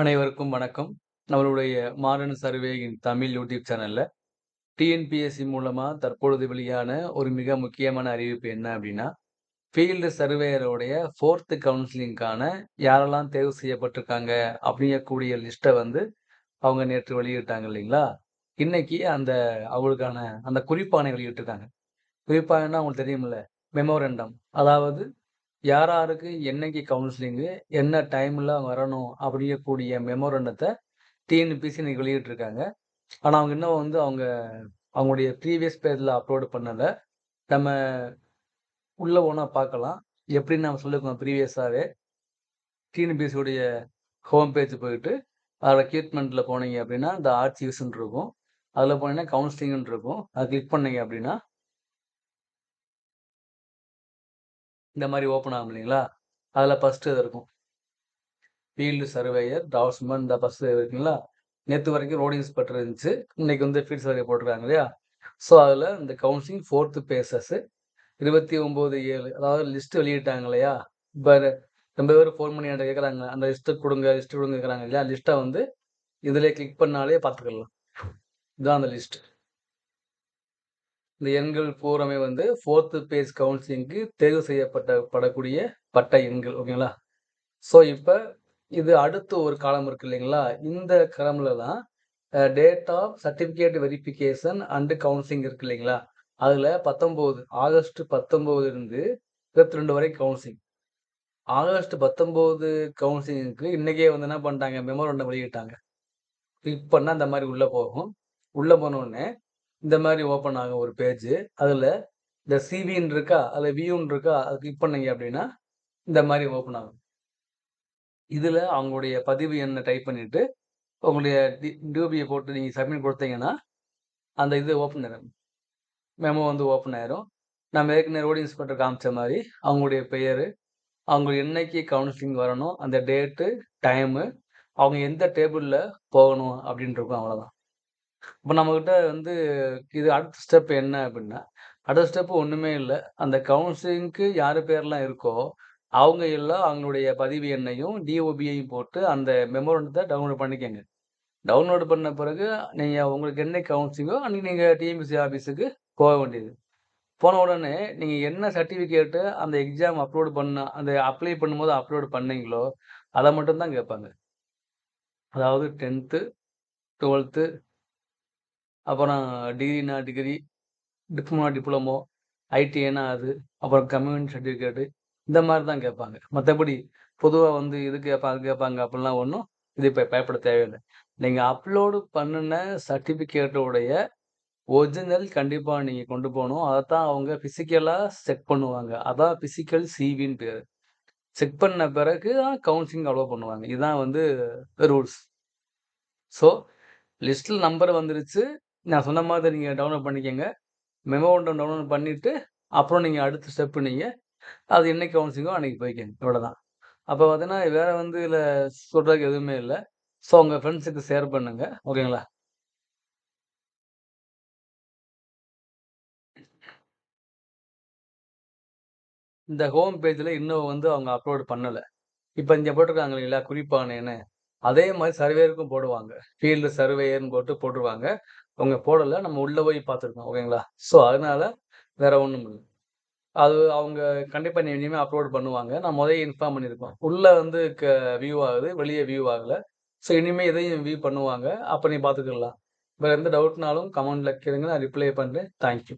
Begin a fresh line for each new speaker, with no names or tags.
அனைவருக்கும் வணக்கம். நம்மளுடைய மாடர்ன் சர்வேயின் தமிழ் யூடியூப் சேனலில் டிஎன்பிஎஸ்சி மூலமாக தற்பொழுது வெளியான ஒரு மிக முக்கியமான அறிவிப்பு என்ன அப்படின்னா ஃபீல்டு சர்வேயருடைய ஃபோர்த்து கவுன்சிலிங்க்கான யாரெல்லாம் தேர்வு செய்யப்பட்டிருக்காங்க அப்படிங்கக்கூடிய லிஸ்ட்டை வந்து அவங்க நேற்று வெளியிட்டாங்க இல்லைங்களா? இன்னைக்கு அந்த அவங்களுக்கான அந்த குறிப்பானை வெளியிட்டிருக்காங்க. குறிப்பாணைன்னா அவங்களுக்கு தெரியும்ல, மெமோரண்டம். அதாவது யார் யாருக்கு என்னைக்கு கவுன்சிலிங்கு, என்ன டைம்ல வரணும் அப்டிங்கக்கூடிய மெமோரண்டத்தை டிஎன்பிஎஸ்சி இன்னைக்கு வெளியிட்டிருக்காங்க. ஆனால் அவங்க இன்னும் வந்து அவங்க அவங்களுடைய ப்ரீவியஸ் பேஜில் அப்லோட் பண்ணலை நம்ம உள்ளே ஒன்றா பார்க்கலாம். எப்படின்னு நம்ம சொல்லியிருக்கோம் ப்ரீவியஸாகவே டிஎன்பிசியுடைய ஹோம் பேஜ் போயிட்டு, அதில் ரெக்ரூட்மெண்ட்ல போனீங்க அப்படின்னா இந்த ஆர்ட்ஸ் யூஸ்ன்னு இருக்கும். அதில் போனீங்கன்னா கவுன்சிலிங்னு இருக்கும். அதை கிளிக் பண்ணீங்க அப்படின்னா இந்த மாதிரி ஓப்பன் ஆகும் இல்லைங்களா? அதில் ஃபஸ்ட்டு இது இருக்கும். ஃபீல்டு சர்வேயர், டிராஃப்ட்ஸ்மேன் இந்த ஃபஸ்ட்டு இருக்குங்களா? நேற்று வரைக்கும் ரோடு இன்ஸ்பெக்டர் இருந்துச்சு. இன்னைக்கு வந்து ஃபீல்ட் சர்வே போட்டிருக்காங்க இல்லையா? ஸோ அதில் இந்த கவுன்சிலிங் 4த் பேசஸ் 29/7 அதாவது லிஸ்ட் வெளியிட்டாங்க இல்லையா? இப்போ ரொம்ப பேர் ஃபோன் பண்ணி என்ட்ட அந்த லிஸ்ட்டு கொடுங்க லிஸ்ட்டு கொடுங்க கேட்குறாங்க இல்லையா? லிஸ்ட்டை வந்து இதிலே கிளிக் பண்ணாலே பார்த்துக்கலாம். இதான் அந்த லிஸ்ட்டு இந்த எண்கள் பூரமே வந்து ஃபோர்த்து பேஜ் கவுன்சிலிங்க்கு தேர்வு செய்யப்பட்ட படக்கூடிய பட்ட எண்கள். ஓகேங்களா? ஸோ இப்போ இது அடுத்து ஒரு காலம் இருக்கு இல்லைங்களா? இந்த காலம்லலாம் date of certificate verification and counselling இருக்கு இல்லைங்களா? அதில் பத்தொம்போது ஆகஸ்ட் பத்தொம்போதுலேருந்து இருபத்தி ரெண்டு வரை கவுன்சிலிங். ஆகஸ்ட் 19 கவுன்சிலிங்க்கு இன்றைக்கே வந்து என்ன பண்ணிட்டாங்க, மெமோரண்டம் வெளியிட்டாங்க. கிளிக் அந்த மாதிரி உள்ளே போகும். உள்ளே போனோடனே இந்த மாதிரி ஓப்பன் ஆகும் ஒரு பேஜ். அதில் இந்த சிவின்னு இருக்கா? அதில் வியூன்னு இருக்கா? அத கிளிக் பண்ணீங்க அப்படின்னா இந்த மாதிரி ஓப்பன் ஆகும். இதில் அவங்களுடைய பதிவு எண்ணை டைப் பண்ணிவிட்டு உங்களுடைய டி போட்டு நீங்கள் சப்மிட் கொடுத்தீங்கன்னா அந்த இது ஓப்பன் ஆயிரும். மெமோ வந்து ஓப்பன் ஆயிரும். நம்ம ஏற்கனவே ரோடு இன்ஸ்பெக்டர் காமிச்ச மாதிரி அவங்களுடைய பெயர் அவங்க என்னைக்கு கவுன்சிலிங் வரணும், அந்த டேட்டு, டைமு, அவங்க எந்த டேபிளில் போகணும் அப்படின்ட்டு இருக்கும் அவ்வளோதான். இப்போ நம்மக்கிட்ட வந்து இது அடுத்த ஸ்டெப் என்ன அப்டின்னா, அடுத்த ஸ்டெப் ஒண்ணுமே இல்ல. அந்த கவுன்சிலிங்க்கு யாரு பேர்லாம் இருக்கோ, அவங்க எல்லாம் அவங்களுடைய பதிவு எண்ணையும், டிஓபியையும் போட்டு அந்த மெமோரண்டத்த டவுன்லோட் பண்ணிக்கங்க. டவுன்லோட் பண்ண பிறகு நீங்க உங்களுக்கு என்னைக்கு கவுன்சிலிங்கோ அன்னைக்கு நீங்க டிஎம்பிசி ஆஃபீஸுக்கு போக வேண்டியது. போன உடனே நீங்க என்ன சர்டிஃபிகேட்டு அந்த எக்ஸாம் அப்லோட் பண்ண அந்த அப்ளை பண்ணும்போது அப்லோட் பண்ணீங்களோ, அத மட்டும் தான் கேட்பாங்க. அதாவது 10த், 12த் அப்புறம் டிகிரினா டிகிரி, டிப்ளமோ டிப்ளமோ, ஐடிஐனா அது, அப்புறம் கம்யூனிட்டி சர்டிஃபிகேட்டு இந்த மாதிரி தான் கேட்பாங்க. மற்றபடி பொதுவாக வந்து இது கேட்பாங்க, கேட்பாங்க அப்படிலாம் ஒன்றும் இது இப்போ பயப்பட தேவையில்லை நீங்கள் அப்லோடு பண்ணுன சர்டிஃபிகேட்டோடைய ஒரிஜினல் கண்டிப்பாக நீங்கள் கொண்டு போகணும் அதை தான் அவங்க ஃபிசிக்கலாக செக் பண்ணுவாங்க. அதான் ஃபிசிக்கல் சிவின்னு பேர் செக் பண்ண பிறகு தான் கவுன்சிலிங் அலோவ் பண்ணுவாங்க. இதுதான் வந்து ரூல்ஸ். ஸோ லிஸ்ட்டில் நம்பர் வந்துருச்சு. நான் சொன்ன மாதிரி நீங்க டவுன்லோட் பண்ணிக்கங்க. ஒன்று டவுன்லோட் பண்ணிட்டு, அப்புறம் நீங்க அடுத்த ஸ்டெப் நீங்க அது என்னைக்கு கவுன்சிலிங்கோ அன்னைக்கு போய்க்கங்க. இவ்வளோதான். அப்ப பார்த்தீங்கன்னா, வேற வந்து இதுல சொல்றதுக்கு எதுவுமே இல்ல. ஸோ உங்க ஃப்ரெண்ட்ஸுக்கு ஷேர் பண்ணுங்க. ஓகேங்களா? இந்த ஹோம் பேஜ்ல இன்னும் வந்து அவங்க அப்லோட் பண்ணல. இப்ப இங்கே போட்டிருக்காங்க இல்லைங்களா? குறிப்பானேன்னு அதே மாதிரி சர்வேயருக்கும் போடுவாங்க. ஃபீல்டு சர்வேயர்னு போட்டு போட்டுருவாங்க. அவங்க போடலை நம்ம உள்ளே போய் பார்த்துருக்கோம். ஓகேங்களா? ஸோ அதனால வேற ஒன்றும் இல்லை அது அவங்க கண்டிப்பாக இனிமேல் அப்லோட் பண்ணுவாங்க. நான் முதல்ல இன்ஃபார்ம் பண்ணியிருக்கோம். உள்ளே வந்து க வியூ ஆகுது. வெளியே வியூ ஆகலை ஸோ இனிமேல் இதையும் வியூ பண்ணுவாங்க. அப்போ நீ பார்த்துக்கலாம். வேறு எந்த டவுட்னாலும் கமெண்ட்டில் கேளுங்க. நான் ரிப்ளை பண்ணுறேன் தேங்க் யூ.